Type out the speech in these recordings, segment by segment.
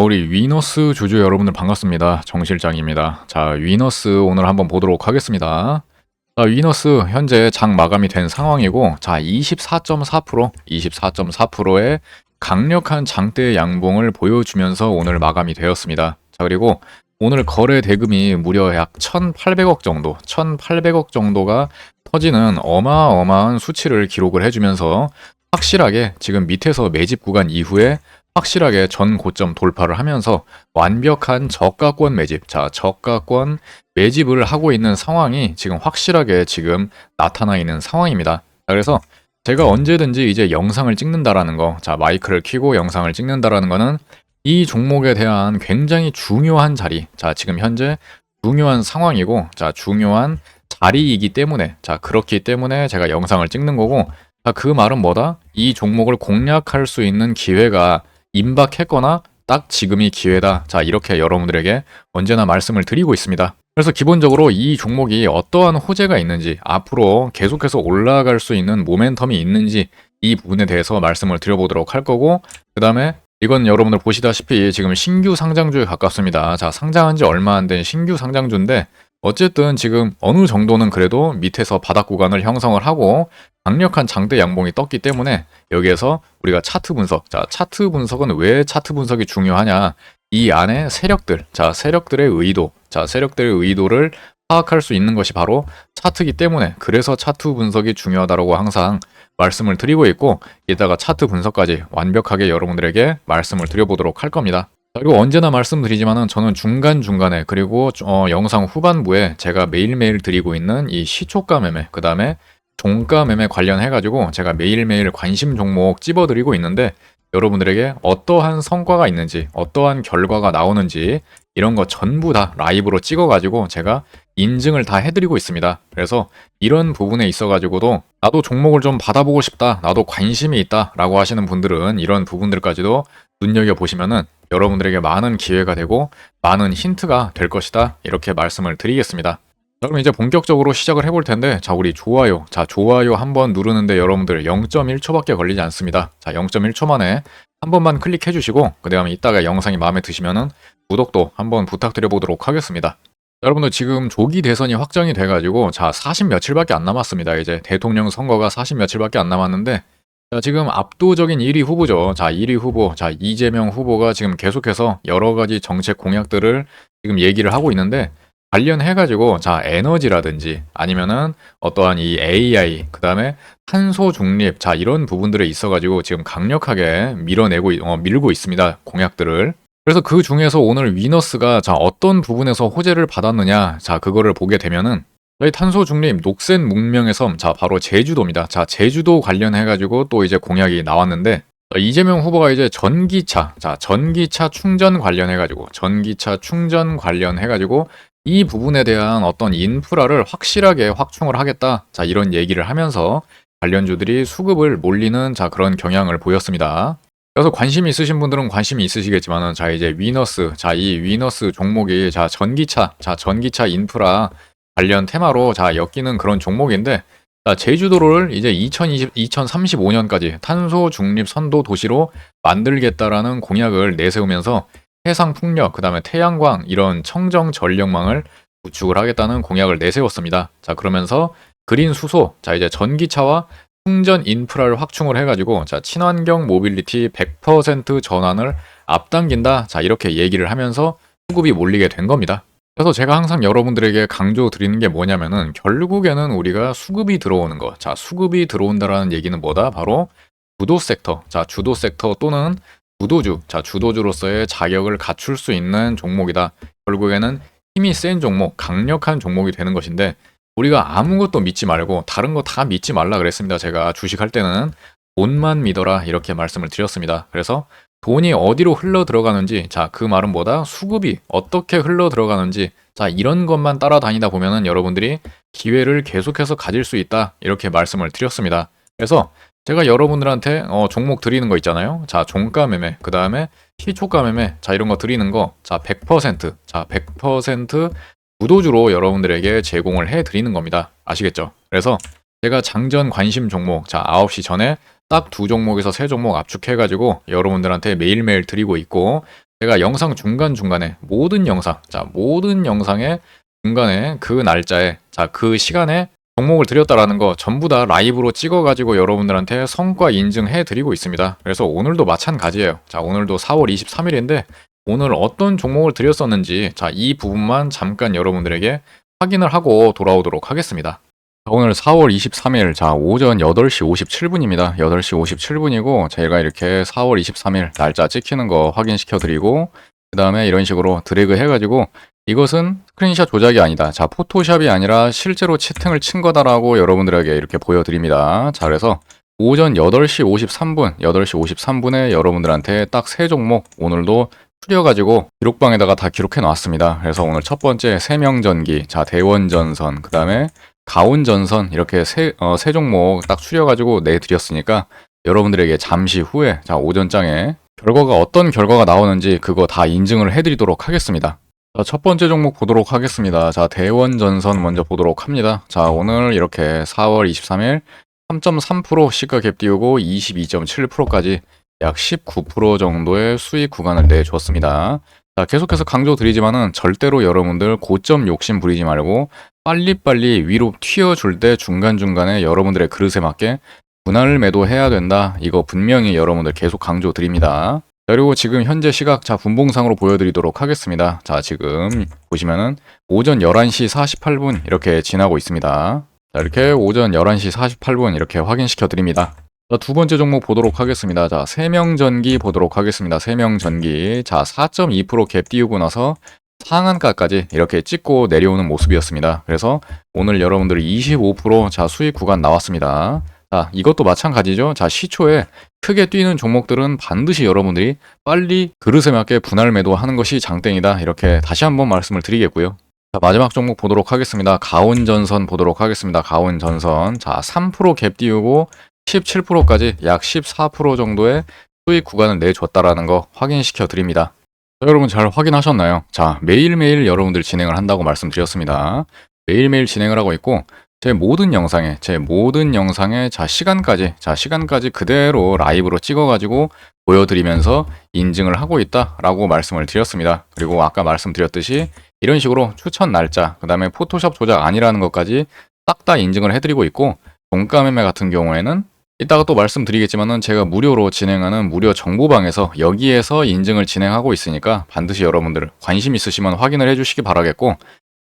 어, 우리 위너스 주주 여러분들 반갑습니다. 정 실장입니다. 자, 위너스 오늘 한번 보도록 하겠습니다. 자, 위너스 현재 장 마감이 된 상황이고, 자, 24.4%, 24.4%의 강력한 장대 양봉을 보여주면서 오늘 마감이 되었습니다. 자, 그리고 오늘 거래 대금이 무려 약 1,800억 정도, 1,800억 정도가 터지는 어마어마한 수치를 기록을 해주면서 확실하게 지금 밑에서 매집 구간 이후에 확실하게 전 고점 돌파를 하면서 완벽한 저가권 매집, 자, 저가권 매집을 하고 있는 상황이 지금 확실하게 지금 나타나 있는 상황입니다. 자, 그래서 제가 언제든지 이제 영상을 찍는다라는 거, 자, 마이크를 켜고 영상을 찍는다라는 거는 이 종목에 대한 굉장히 중요한 자리, 자, 지금 현재 중요한 상황이고, 자, 중요한 자리이기 때문에, 자, 그렇기 때문에 제가 영상을 찍는 거고, 자, 그 말은 뭐다? 이 종목을 공략할 수 있는 기회가 임박했거나 딱 지금이 기회다. 자, 이렇게 여러분들에게 언제나 말씀을 드리고 있습니다. 그래서 기본적으로 이 종목이 어떠한 호재가 있는지, 앞으로 계속해서 올라갈 수 있는 모멘텀이 있는지 이 부분에 대해서 말씀을 드려보도록 할 거고, 그 다음에 이건 여러분들 보시다시피 지금 신규 상장주에 가깝습니다. 자, 상장한 지 얼마 안 된 신규 상장주인데, 어쨌든 지금 어느 정도는 그래도 밑에서 바닥 구간을 형성을 하고 강력한 장대 양봉이 떴기 때문에 여기에서 우리가 차트 분석, 자 차트 분석은 왜 차트 분석이 중요하냐? 이 안에 세력들, 자 세력들의 의도, 자 세력들의 의도를 파악할 수 있는 것이 바로 차트기 때문에 그래서 차트 분석이 중요하다고 항상 말씀을 드리고 있고 이따가 차트 분석까지 완벽하게 여러분들에게 말씀을 드려보도록 할 겁니다. 그리고 언제나 말씀드리지만은 저는 중간중간에 그리고 어, 영상 후반부에 제가 매일매일 드리고 있는 이 시초가 매매 그 다음에 종가 매매 관련해 가지고 제가 매일매일 관심 종목 찝어드리고 있는데 여러분들에게 어떠한 성과가 있는지 어떠한 결과가 나오는지 이런 거 전부 다 라이브로 찍어 가지고 제가 인증을 다 해드리고 있습니다. 그래서 이런 부분에 있어 가지고도 나도 종목을 좀 받아보고 싶다 나도 관심이 있다 라고 하시는 분들은 이런 부분들까지도 눈여겨 보시면은 여러분들에게 많은 기회가 되고 많은 힌트가 될 것이다. 이렇게 말씀을 드리겠습니다. 자, 그럼 이제 본격적으로 시작을 해볼 텐데, 자, 우리 좋아요. 자, 좋아요 한번 누르는데 여러분들 0.1초밖에 걸리지 않습니다. 자, 0.1초 만에 한 번만 클릭해 주시고, 그 다음에 이따가 영상이 마음에 드시면은 구독도 한번 부탁드려 보도록 하겠습니다. 여러분들 지금 조기 대선이 확정이 돼가지고, 자, 40 며칠밖에 안 남았습니다. 이제 대통령 선거가 40 며칠밖에 안 남았는데, 자, 지금 압도적인 1위 후보죠. 자, 1위 후보, 자, 이재명 후보가 지금 계속해서 여러 가지 정책 공약들을 지금 얘기를 하고 있는데, 관련해가지고, 자, 에너지라든지, 아니면은 어떠한 이 AI, 그 다음에 탄소 중립, 자, 이런 부분들에 있어가지고 지금 강력하게 밀어내고, 어, 밀고 있습니다. 공약들을. 그래서 그 중에서 오늘 위너스가 자, 어떤 부분에서 호재를 받았느냐, 자, 그거를 보게 되면은, 저희 탄소 중립 녹색 문명의 섬, 자 바로 제주도입니다. 자 제주도 관련해 가지고 또 이제 공약이 나왔는데 이재명 후보가 이제 전기차, 자 전기차 충전 관련해 가지고 전기차 충전 관련해 가지고 이 부분에 대한 어떤 인프라를 확실하게 확충을 하겠다. 자 이런 얘기를 하면서 관련주들이 수급을 몰리는 자 그런 경향을 보였습니다. 그래서 관심 있으신 분들은 관심이 있으시겠지만은 자 이제 위너스, 자 이 위너스 종목이 자 전기차, 자 전기차 인프라 관련 테마로 자 엮이는 그런 종목인데 자, 제주도를 이제 2020, 2035년까지 탄소 중립 선도 도시로 만들겠다라는 공약을 내세우면서 해상 풍력, 그 다음에 태양광 이런 청정 전력망을 구축을 하겠다는 공약을 내세웠습니다. 자, 그러면서 그린 수소, 자, 이제 전기차와 충전 인프라를 확충을 해가지고, 자, 친환경 모빌리티 100% 전환을 앞당긴다. 자, 이렇게 얘기를 하면서 수급이 몰리게 된 겁니다. 그래서 제가 항상 여러분들에게 강조 드리는 게 뭐냐면은 결국에는 우리가 수급이 들어오는 거. 자, 수급이 들어온다라는 얘기는 뭐다? 바로 주도 섹터. 자, 주도 섹터 또는 주도주. 자, 주도주로서의 자격을 갖출 수 있는 종목이다. 결국에는 힘이 센 종목, 강력한 종목이 되는 것인데 우리가 아무것도 믿지 말고 다른 거 다 믿지 말라 그랬습니다. 제가 주식할 때는 돈만 믿어라 이렇게 말씀을 드렸습니다. 그래서 돈이 어디로 흘러 들어가는지, 자, 그 말은 뭐다? 수급이 어떻게 흘러 들어가는지, 자, 이런 것만 따라다니다 보면은 여러분들이 기회를 계속해서 가질 수 있다. 이렇게 말씀을 드렸습니다. 그래서 제가 여러분들한테 어, 종목 드리는 거 있잖아요. 자, 종가 매매, 그 다음에 시초가 매매, 자, 이런 거 드리는 거, 자, 100%, 자, 100% 구도주로 여러분들에게 제공을 해 드리는 겁니다. 아시겠죠? 그래서 제가 장전 관심 종목, 자, 9시 전에 딱 두 종목에서 세 종목 압축해가지고 여러분들한테 매일매일 드리고 있고 제가 영상 중간중간에 모든 영상, 자, 모든 영상의 중간에 그 날짜에, 자, 그 시간에 종목을 드렸다라는 거 전부 다 라이브로 찍어가지고 여러분들한테 성과 인증해 드리고 있습니다. 그래서 오늘도 마찬가지예요. 자, 오늘도 4월 23일인데 오늘 어떤 종목을 드렸었는지 자, 이 부분만 잠깐 여러분들에게 확인을 하고 돌아오도록 하겠습니다. 자, 오늘 4월 23일 자 오전 8시 57분입니다. 8시 57분이고 제가 이렇게 4월 23일 날짜 찍히는 거 확인시켜 드리고 그 다음에 이런 식으로 드래그 해가지고 이것은 스크린샷 조작이 아니다. 자 포토샵이 아니라 실제로 채팅을 친 거다라고 여러분들에게 이렇게 보여드립니다. 자 그래서 오전 8시 53분, 8시 53분에 여러분들한테 딱 세 종목 오늘도 추려가지고 기록방에다가 다 기록해 놨습니다. 그래서 오늘 첫 번째 세명전기, 자 대원전선, 그 다음에 가온전선 이렇게 세, 어, 세 종목 딱 추려가지고 내드렸으니까 여러분들에게 잠시 후에 자 오전장에 결과가 어떤 결과가 나오는지 그거 다 인증을 해드리도록 하겠습니다. 자, 첫 번째 종목 보도록 하겠습니다. 자, 대원전선 먼저 보도록 합니다. 자, 오늘 이렇게 4월 23일 3.3% 시가 갭 띄우고 22.7%까지 약 19% 정도의 수익 구간을 내줬습니다. 자, 계속해서 강조 드리지만은 절대로 여러분들 고점 욕심 부리지 말고 빨리빨리 위로 튀어줄 때 중간중간에 여러분들의 그릇에 맞게 분할 매도해야 된다. 이거 분명히 여러분들 계속 강조 드립니다. 자, 그리고 지금 현재 시각 자 분봉상으로 보여드리도록 하겠습니다. 자 지금 보시면은 오전 11시 48분 이렇게 지나고 있습니다. 자 이렇게 오전 11시 48분 이렇게 확인시켜 드립니다. 자, 두 번째 종목 보도록 하겠습니다. 자, 세명전기 보도록 하겠습니다. 세명전기. 자, 4.2%갭 띄우고 나서 상한가까지 이렇게 찍고 내려오는 모습이었습니다. 그래서 오늘 여러분들이 25%자 수익 구간 나왔습니다. 자, 이것도 마찬가지죠. 자, 시초에 크게 뛰는 종목들은 반드시 여러분들이 빨리 그릇에 맞게 분할 매도하는 것이 장땡이다. 이렇게 다시 한번 말씀을 드리겠고요. 자, 마지막 종목 보도록 하겠습니다. 가온전선 보도록 하겠습니다. 가온전선. 자, 3%갭 띄우고 17%까지 약 14% 정도의 수익 구간을 내줬다라는 거 확인시켜 드립니다. 자, 여러분 잘 확인하셨나요? 자, 매일매일 여러분들 진행을 한다고 말씀드렸습니다. 매일매일 진행을 하고 있고 제 모든 영상에 제 모든 영상에 자 시간까지 자 시간까지 그대로 라이브로 찍어가지고 보여드리면서 인증을 하고 있다라고 말씀을 드렸습니다. 그리고 아까 말씀드렸듯이 이런 식으로 추천 날짜 그 다음에 포토샵 조작 아니라는 것까지 싹 다 인증을 해드리고 있고 종가 매매 같은 경우에는 이따가 또 말씀드리겠지만은 제가 무료로 진행하는 무료 정보방에서 여기에서 인증을 진행하고 있으니까 반드시 여러분들 관심 있으시면 확인을 해주시기 바라겠고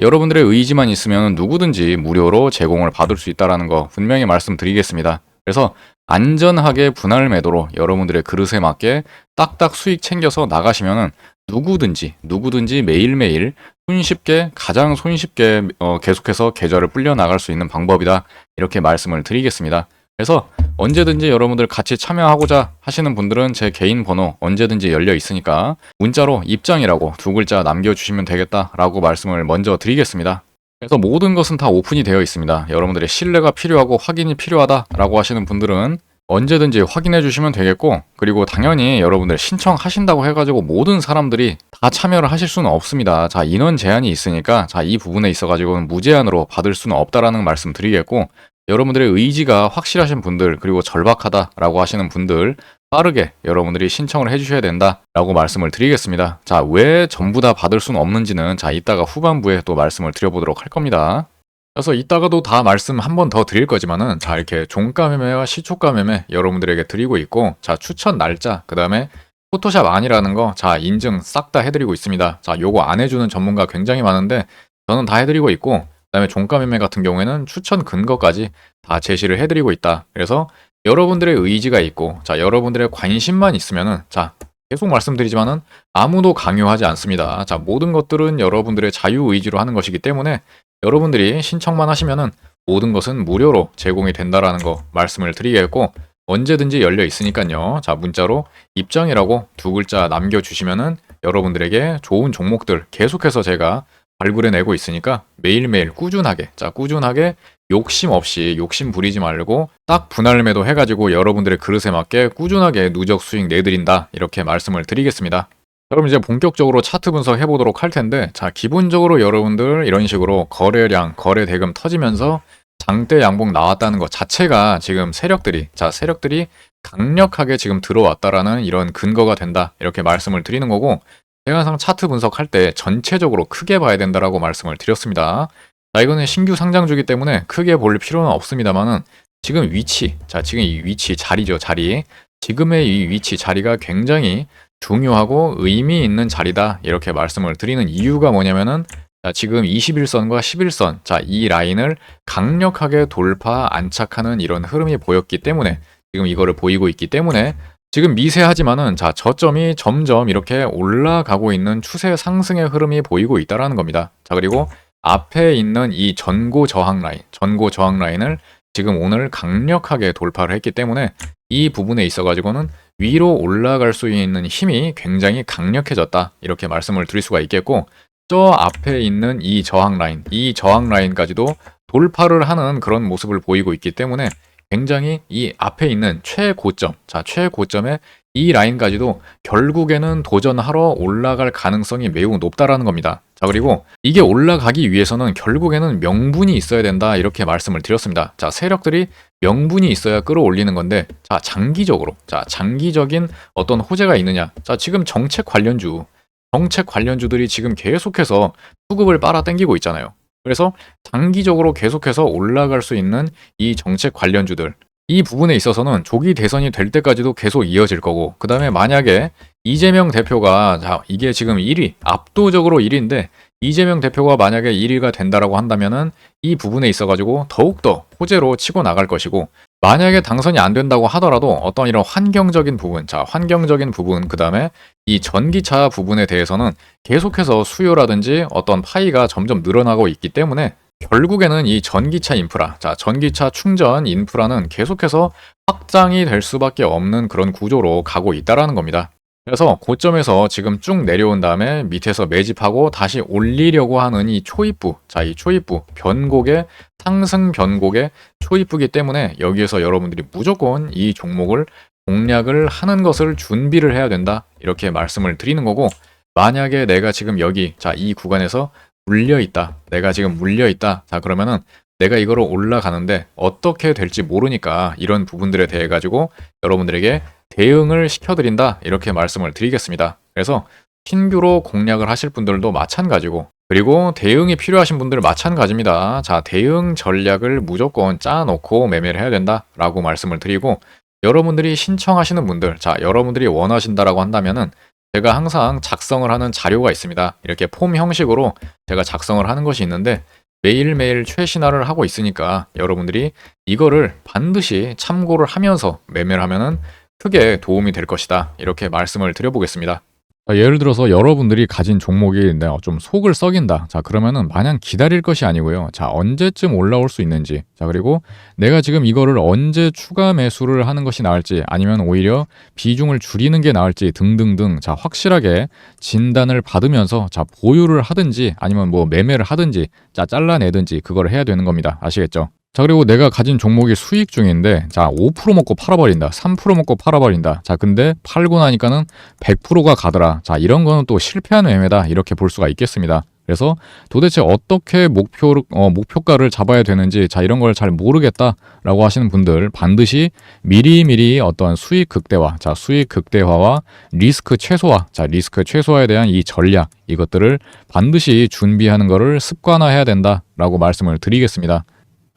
여러분들의 의지만 있으면 누구든지 무료로 제공을 받을 수 있다는 거 분명히 말씀드리겠습니다. 그래서 안전하게 분할 매도로 여러분들의 그릇에 맞게 딱딱 수익 챙겨서 나가시면은 누구든지 누구든지 매일매일 손쉽게 가장 손쉽게 어, 계속해서 계좌를 불려 나갈 수 있는 방법이다 이렇게 말씀을 드리겠습니다. 그래서 언제든지 여러분들 같이 참여하고자 하시는 분들은 제 개인 번호 언제든지 열려 있으니까 문자로 입장이라고 두 글자 남겨주시면 되겠다라고 말씀을 먼저 드리겠습니다. 그래서 모든 것은 다 오픈이 되어 있습니다. 여러분들의 신뢰가 필요하고 확인이 필요하다라고 하시는 분들은 언제든지 확인해 주시면 되겠고 그리고 당연히 여러분들 신청하신다고 해가지고 모든 사람들이 다 참여를 하실 수는 없습니다. 자 인원 제한이 있으니까 자 이 부분에 있어 가지고는 무제한으로 받을 수는 없다라는 말씀 드리겠고 여러분들의 의지가 확실하신 분들 그리고 절박하다라고 하시는 분들 빠르게 여러분들이 신청을 해주셔야 된다라고 말씀을 드리겠습니다. 자, 왜 전부 다 받을 수는 없는지는 자, 이따가 후반부에 또 말씀을 드려보도록 할 겁니다. 그래서 이따가도 다 말씀 한 번 더 드릴 거지만은 자, 이렇게 종가 매매와 시초가 매매 여러분들에게 드리고 있고 자, 추천 날짜, 그 다음에 포토샵 아니라는 거, 자, 인증 싹 다 해드리고 있습니다. 자, 요거 안 해주는 전문가 굉장히 많은데 저는 다 해드리고 있고 그다음에 종가 매매 같은 경우에는 추천 근거까지 다 제시를 해드리고 있다. 그래서 여러분들의 의지가 있고, 자 여러분들의 관심만 있으면은 자 계속 말씀드리지만은 아무도 강요하지 않습니다. 자 모든 것들은 여러분들의 자유 의지로 하는 것이기 때문에 여러분들이 신청만 하시면은 모든 것은 무료로 제공이 된다라는 거 말씀을 드리겠고 언제든지 열려 있으니까요. 자 문자로 입장이라고 두 글자 남겨주시면은 여러분들에게 좋은 종목들 계속해서 제가 발굴해 내고 있으니까 매일매일 꾸준하게 자 꾸준하게 욕심 없이 욕심 부리지 말고 딱 분할 매도 해가지고 여러분들의 그릇에 맞게 꾸준하게 누적 수익 내드린다 이렇게 말씀을 드리겠습니다. 그럼 이제 본격적으로 차트 분석 해보도록 할 텐데 자 기본적으로 여러분들 이런 식으로 거래량 거래 대금 터지면서 장대 양봉 나왔다는 것 자체가 지금 세력들이 자 세력들이 강력하게 지금 들어왔다라는 이런 근거가 된다 이렇게 말씀을 드리는 거고 제가 항상 차트 분석할 때 전체적으로 크게 봐야 된다라고 말씀을 드렸습니다. 자, 이거는 신규 상장주기 때문에 크게 볼 필요는 없습니다만은 지금 위치, 자, 지금 이 위치, 자리죠, 자리. 지금의 이 위치, 자리가 굉장히 중요하고 의미 있는 자리다. 이렇게 말씀을 드리는 이유가 뭐냐면은 자, 지금 21선과 11선, 자, 이 라인을 강력하게 돌파, 안착하는 이런 흐름이 보였기 때문에 지금 이거를 보이고 있기 때문에 지금 미세하지만은 자, 저점이 점점 이렇게 올라가고 있는 추세 상승의 흐름이 보이고 있다라는 겁니다. 자, 그리고 앞에 있는 이 전고 저항 라인, 전고 저항 라인을 지금 오늘 강력하게 돌파를 했기 때문에 이 부분에 있어 가지고는 위로 올라갈 수 있는 힘이 굉장히 강력해졌다. 이렇게 말씀을 드릴 수가 있겠고 저 앞에 있는 이 저항 라인, 이 저항 라인까지도 돌파를 하는 그런 모습을 보이고 있기 때문에 굉장히 이 앞에 있는 최고점, 자, 최고점에 이 라인까지도 결국에는 도전하러 올라갈 가능성이 매우 높다라는 겁니다. 자, 그리고 이게 올라가기 위해서는 결국에는 명분이 있어야 된다. 이렇게 말씀을 드렸습니다. 자, 세력들이 명분이 있어야 끌어올리는 건데, 자, 장기적으로, 자, 장기적인 어떤 호재가 있느냐. 자, 지금 정책 관련주, 정책 관련주들이 지금 계속해서 수급을 빨아당기고 있잖아요. 그래서 장기적으로 계속해서 올라갈 수 있는 이 정책 관련주들 이 부분에 있어서는 조기 대선이 될 때까지도 계속 이어질 거고 그 다음에 만약에 이재명 대표가 자 이게 지금 1위 압도적으로 1위인데 이재명 대표가 만약에 1위가 된다라고 한다면은 이 부분에 있어 가지고 더욱더 호재로 치고 나갈 것이고 만약에 당선이 안 된다고 하더라도 어떤 이런 환경적인 부분, 자, 환경적인 부분, 그 다음에 이 전기차 부분에 대해서는 계속해서 수요라든지 어떤 파이가 점점 늘어나고 있기 때문에 결국에는 이 전기차 인프라, 자, 전기차 충전 인프라는 계속해서 확장이 될 수밖에 없는 그런 구조로 가고 있다라는 겁니다. 그래서 고점에서 지금 쭉 내려온 다음에 밑에서 매집하고 다시 올리려고 하는 이 초입부, 자, 이 초입부, 변곡의 상승 변곡의 초입부기 때문에 여기에서 여러분들이 무조건 이 종목을 공략을 하는 것을 준비를 해야 된다. 이렇게 말씀을 드리는 거고, 만약에 내가 지금 여기, 자, 이 구간에서 물려 있다. 내가 지금 물려 있다. 자, 그러면은 내가 이거로 올라가는데 어떻게 될지 모르니까 이런 부분들에 대해 가지고 여러분들에게 대응을 시켜드린다. 이렇게 말씀을 드리겠습니다. 그래서 신규로 공략을 하실 분들도 마찬가지고 그리고 대응이 필요하신 분들 마찬가지입니다. 자, 대응 전략을 무조건 짜놓고 매매를 해야 된다라고 말씀을 드리고 여러분들이 신청하시는 분들, 자, 여러분들이 원하신다라고 한다면은 제가 항상 작성을 하는 자료가 있습니다. 이렇게 폼 형식으로 제가 작성을 하는 것이 있는데 매일매일 최신화를 하고 있으니까 여러분들이 이거를 반드시 참고를 하면서 매매를 하면은 크게 도움이 될 것이다. 이렇게 말씀을 드려보겠습니다. 자, 예를 들어서 여러분들이 가진 종목이 내가 좀 속을 썩인다. 자, 그러면은 마냥 기다릴 것이 아니고요. 자, 언제쯤 올라올 수 있는지. 자, 그리고 내가 지금 이거를 언제 추가 매수를 하는 것이 나을지 아니면 오히려 비중을 줄이는 게 나을지 등등등. 자, 확실하게 진단을 받으면서 자, 보유를 하든지 아니면 뭐 매매를 하든지 자, 잘라내든지 그걸 해야 되는 겁니다. 아시겠죠? 자, 그리고 내가 가진 종목이 수익 중인데, 자, 5% 먹고 팔아버린다. 3% 먹고 팔아버린다. 자, 근데 팔고 나니까는 100%가 가더라. 자, 이런 거는 또 실패한 매매다. 이렇게 볼 수가 있겠습니다. 그래서 도대체 어떻게 목표, 어, 목표가를 잡아야 되는지, 자, 이런 걸 잘 모르겠다라고 하시는 분들 반드시 미리미리 어떤 수익 극대화, 자, 수익 극대화와 리스크 최소화, 자, 리스크 최소화에 대한 이 전략, 이것들을 반드시 준비하는 것을 습관화해야 된다라고 말씀을 드리겠습니다.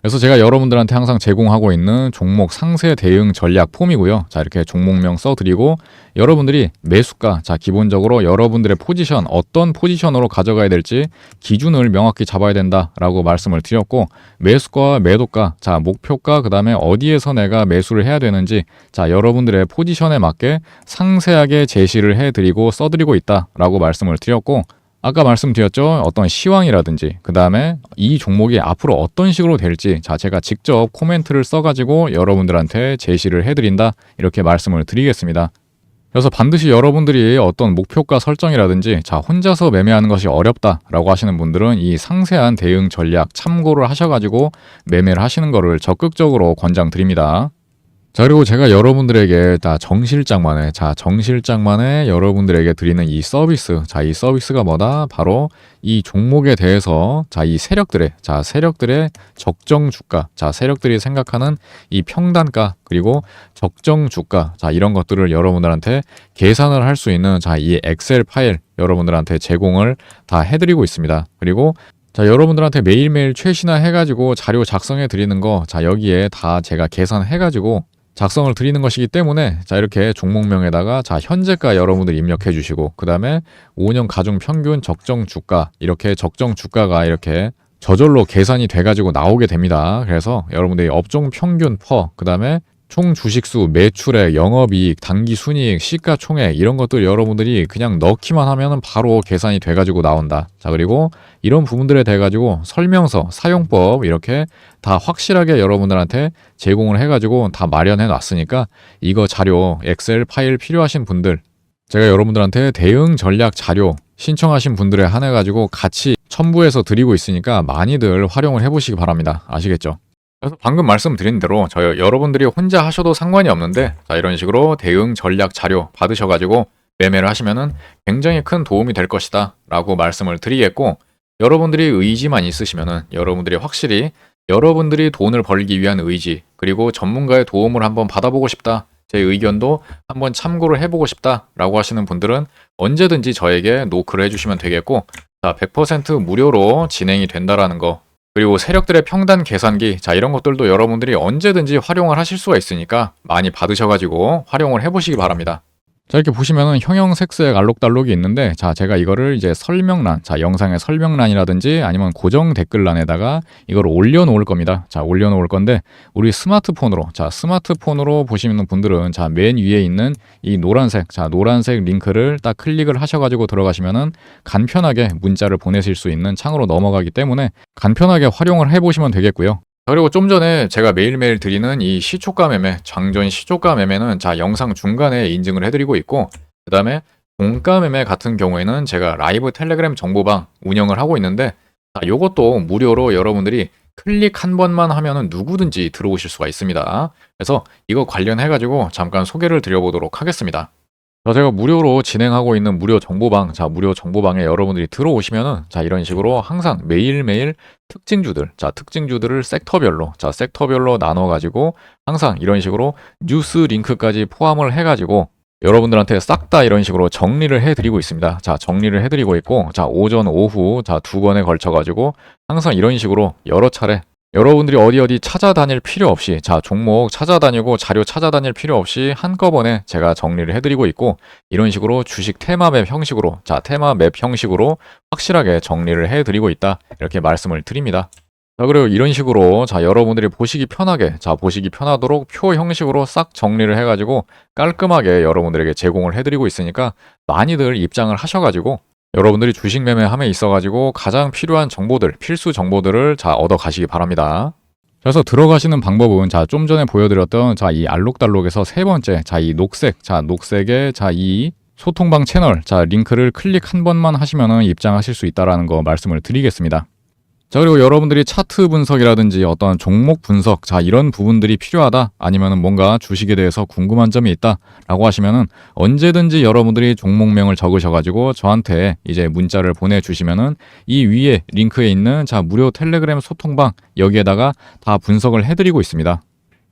그래서 제가 여러분들한테 항상 제공하고 있는 종목 상세 대응 전략 폼이고요. 자, 이렇게 종목명 써드리고 여러분들이 매수가, 자, 기본적으로 여러분들의 포지션, 어떤 포지션으로 가져가야 될지 기준을 명확히 잡아야 된다라고 말씀을 드렸고 매수가와 매도가, 자, 목표가, 그 다음에 어디에서 내가 매수를 해야 되는지, 자, 여러분들의 포지션에 맞게 상세하게 제시를 해드리고 써드리고 있다라고 말씀을 드렸고 아까 말씀드렸죠. 어떤 시황이라든지 그 다음에 이 종목이 앞으로 어떤 식으로 될지 자 제가 직접 코멘트를 써가지고 여러분들한테 제시를 해드린다 이렇게 말씀을 드리겠습니다. 그래서 반드시 여러분들이 어떤 목표가 설정이라든지 자 혼자서 매매하는 것이 어렵다라고 하시는 분들은 이 상세한 대응 전략 참고를 하셔가지고 매매를 하시는 것을 적극적으로 권장드립니다. 자, 그리고 제가 여러분들에게 다 정실장만의, 자, 정실장만의 여러분들에게 드리는 이 서비스. 자, 이 서비스가 뭐다? 바로 이 종목에 대해서, 자, 이 세력들의, 자, 세력들의 적정 주가, 자, 세력들이 생각하는 이 평단가, 그리고 적정 주가, 자, 이런 것들을 여러분들한테 계산을 할 수 있는, 자, 이 엑셀 파일 여러분들한테 제공을 다 해드리고 있습니다. 그리고 자, 여러분들한테 매일매일 최신화 해가지고 자료 작성해 드리는 거, 자, 여기에 다 제가 계산해가지고 작성을 드리는 것이기 때문에 자 이렇게 종목명에다가 자 현재가 여러분들 입력해 주시고 그 다음에 5년 가중 평균 적정 주가 이렇게 적정 주가가 이렇게 저절로 계산이 돼가지고 나오게 됩니다. 그래서 여러분들이 업종 평균 퍼, 그 다음에 총 주식수, 매출액, 영업이익, 단기순이익, 시가총액 이런 것들 여러분들이 그냥 넣기만 하면은 바로 계산이 돼가지고 나온다. 자 그리고 이런 부분들에 대해 가지고 설명서, 사용법 이렇게 다 확실하게 여러분들한테 제공을 해가지고 다 마련해 놨으니까 이거 자료, 엑셀 파일 필요하신 분들 제가 여러분들한테 대응 전략 자료 신청하신 분들에 한해 가지고 같이 첨부해서 드리고 있으니까 많이들 활용을 해보시기 바랍니다. 아시겠죠? 그래서 방금 말씀드린 대로 저 여러분들이 혼자 하셔도 상관이 없는데 자 이런 식으로 대응 전략 자료 받으셔가지고 매매를 하시면은 굉장히 큰 도움이 될 것이다 라고 말씀을 드리겠고 여러분들이 의지만 있으시면은 여러분들이 확실히 여러분들이 돈을 벌기 위한 의지 그리고 전문가의 도움을 한번 받아보고 싶다 제 의견도 한번 참고를 해보고 싶다 라고 하시는 분들은 언제든지 저에게 노크를 해주시면 되겠고 자, 100% 무료로 진행이 된다라는 거 그리고 세력들의 평단 계산기 자 이런 것들도 여러분들이 언제든지 활용을 하실 수가 있으니까 많이 받으셔가지고 활용을 해보시기 바랍니다. 자 이렇게 보시면은 형형색색 알록달록이 있는데 자 제가 이거를 이제 설명란 자 영상의 설명란이라든지 아니면 고정 댓글란에다가 이걸 올려놓을 겁니다. 자 올려놓을 건데 우리 스마트폰으로 자 스마트폰으로 보시는 분들은 자 맨 위에 있는 이 노란색 자 노란색 링크를 딱 클릭을 하셔가지고 들어가시면은 간편하게 문자를 보내실 수 있는 창으로 넘어가기 때문에 간편하게 활용을 해보시면 되겠고요 그리고 좀 전에 제가 매일매일 드리는 이 시초가 매매, 장전 시초가 매매는 자 영상 중간에 인증을 해드리고 있고 그 다음에 종가 매매 같은 경우에는 제가 라이브 텔레그램 정보방 운영을 하고 있는데 자 요것도 무료로 여러분들이 클릭 한 번만 하면은 누구든지 들어오실 수가 있습니다. 그래서 이거 관련해 가지고 잠깐 소개를 드려보도록 하겠습니다. 자, 제가 무료로 진행하고 있는 무료 정보방, 자, 무료 정보방에 여러분들이 들어오시면은, 자, 이런 식으로 항상 매일매일 특징주들, 자, 특징주들을 섹터별로, 자, 섹터별로 나눠가지고, 항상 이런 식으로 뉴스 링크까지 포함을 해가지고, 여러분들한테 싹 다 이런 식으로 정리를 해드리고 있습니다. 자, 정리를 해드리고 있고, 자, 오전, 오후, 자, 두 번에 걸쳐가지고, 항상 이런 식으로 여러 차례 여러분들이 어디 어디 찾아다닐 필요 없이 자 종목 찾아다니고 자료 찾아다닐 필요 없이 한꺼번에 제가 정리를 해드리고 있고 이런 식으로 주식 테마맵 형식으로 자 테마맵 형식으로 확실하게 정리를 해드리고 있다 이렇게 말씀을 드립니다. 자 그리고 이런 식으로 자 여러분들이 보시기 편하게 자 보시기 편하도록 표 형식으로 싹 정리를 해가지고 깔끔하게 여러분들에게 제공을 해드리고 있으니까 많이들 입장을 하셔가지고 여러분들이 주식 매매함에 있어가지고 가장 필요한 정보들, 필수 정보들을 자 얻어 가시기 바랍니다. 그래서 들어가시는 방법은 자 좀 전에 보여드렸던 자 이 알록달록에서 세 번째 자 이 녹색 자 녹색의 자 이 소통방 채널 자 링크를 클릭 한 번만 하시면은 입장하실 수 있다라는 거 말씀을 드리겠습니다. 자 그리고 여러분들이 차트 분석이라든지 어떤 종목 분석 자 이런 부분들이 필요하다 아니면은 뭔가 주식에 대해서 궁금한 점이 있다 라고 하시면은 언제든지 여러분들이 종목명을 적으셔가지고 저한테 이제 문자를 보내주시면은 이 위에 링크에 있는 자 무료 텔레그램 소통방 여기에다가 다 분석을 해드리고 있습니다.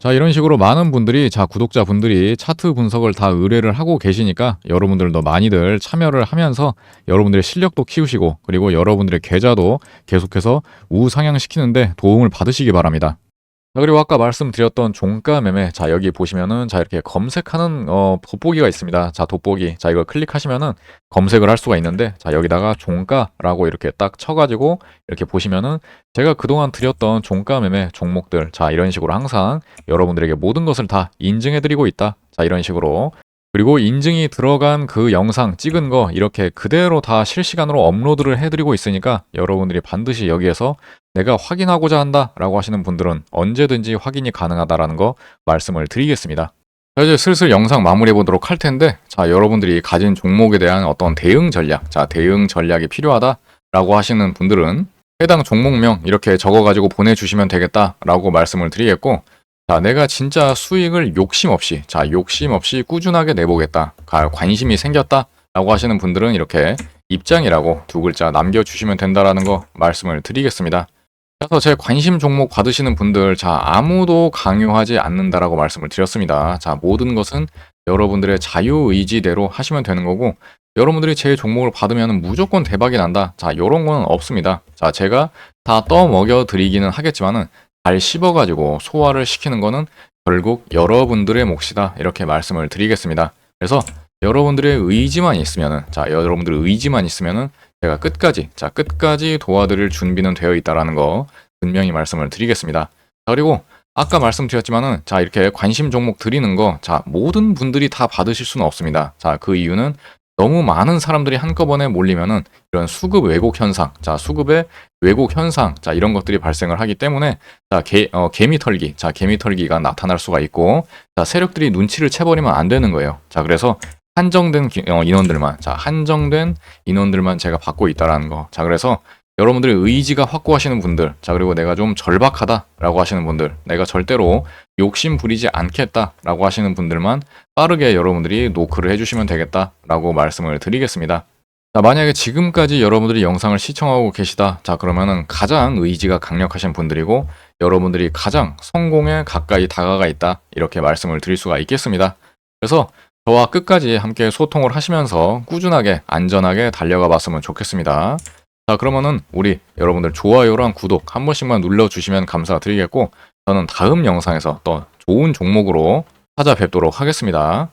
자 이런 식으로 많은 분들이 자 구독자분들이 차트 분석을 다 의뢰를 하고 계시니까 여러분들도 많이들 참여를 하면서 여러분들의 실력도 키우시고 그리고 여러분들의 계좌도 계속해서 우상향시키는데 도움을 받으시기 바랍니다. 자, 그리고 아까 말씀드렸던 종가 매매. 자, 여기 보시면은, 자, 이렇게 검색하는, 어, 돋보기가 있습니다. 자, 돋보기. 자, 이걸 클릭하시면은 검색을 할 수가 있는데, 자, 여기다가 종가라고 이렇게 딱 쳐가지고, 이렇게 보시면은, 제가 그동안 드렸던 종가 매매 종목들, 자, 이런 식으로 항상 여러분들에게 모든 것을 다 인증해 드리고 있다. 자, 이런 식으로. 그리고 인증이 들어간 그 영상 찍은 거 이렇게 그대로 다 실시간으로 업로드를 해드리고 있으니까 여러분들이 반드시 여기에서 내가 확인하고자 한다 라고 하시는 분들은 언제든지 확인이 가능하다라는 거 말씀을 드리겠습니다. 자, 이제 슬슬 영상 마무리해 보도록 할 텐데, 자, 여러분들이 가진 종목에 대한 어떤 대응 전략, 자, 대응 전략이 필요하다 라고 하시는 분들은 해당 종목명 이렇게 적어가지고 보내주시면 되겠다 라고 말씀을 드리겠고, 자, 내가 진짜 수익을 욕심 없이, 자, 욕심 없이 꾸준하게 내보겠다. 가- 관심이 생겼다. 라고 하시는 분들은 이렇게 입장이라고 두 글자 남겨주시면 된다라는 거 말씀을 드리겠습니다. 그래서 제 관심 종목 받으시는 분들, 자, 아무도 강요하지 않는다라고 말씀을 드렸습니다. 자, 모든 것은 여러분들의 자유의지대로 하시면 되는 거고, 여러분들이 제 종목을 받으면 무조건 대박이 난다. 자, 요런 건 없습니다. 자, 제가 다 떠먹여 드리기는 하겠지만은, 잘 씹어가지고 소화를 시키는 거는 결국 여러분들의 몫이다. 이렇게 말씀을 드리겠습니다. 그래서 여러분들의 의지만 있으면은, 자, 여러분들의 의지만 있으면은 제가 끝까지, 자, 끝까지 도와드릴 준비는 되어 있다라는 거 분명히 말씀을 드리겠습니다. 자, 그리고 아까 말씀드렸지만은, 자, 이렇게 관심 종목 드리는 거, 자, 모든 분들이 다 받으실 수는 없습니다. 자, 그 이유는 너무 많은 사람들이 한꺼번에 몰리면은 이런 수급 왜곡 현상, 자, 수급의 왜곡 현상, 자, 이런 것들이 발생을 하기 때문에, 자, 개, 어, 개미 털기, 자, 개미 털기가 나타날 수가 있고, 자, 세력들이 눈치를 채버리면 안 되는 거예요. 자, 그래서 한정된 기- 어, 인원들만, 자, 한정된 인원들만 제가 받고 있다라는 거. 자, 그래서 여러분들의 의지가 확고하시는 분들, 자, 그리고 내가 좀 절박하다 라고 하시는 분들, 내가 절대로 욕심 부리지 않겠다 라고 하시는 분들만 빠르게 여러분들이 노크를 해주시면 되겠다 라고 말씀을 드리겠습니다. 자, 만약에 지금까지 여러분들이 영상을 시청하고 계시다. 자, 그러면은 가장 의지가 강력하신 분들이고 여러분들이 가장 성공에 가까이 다가가 있다. 이렇게 말씀을 드릴 수가 있겠습니다. 그래서 저와 끝까지 함께 소통을 하시면서 꾸준하게 안전하게 달려가 봤으면 좋겠습니다. 자, 그러면은 우리 여러분들 좋아요랑 구독 한 번씩만 눌러주시면 감사드리겠고 저는 다음 영상에서 또 좋은 종목으로 찾아뵙도록 하겠습니다.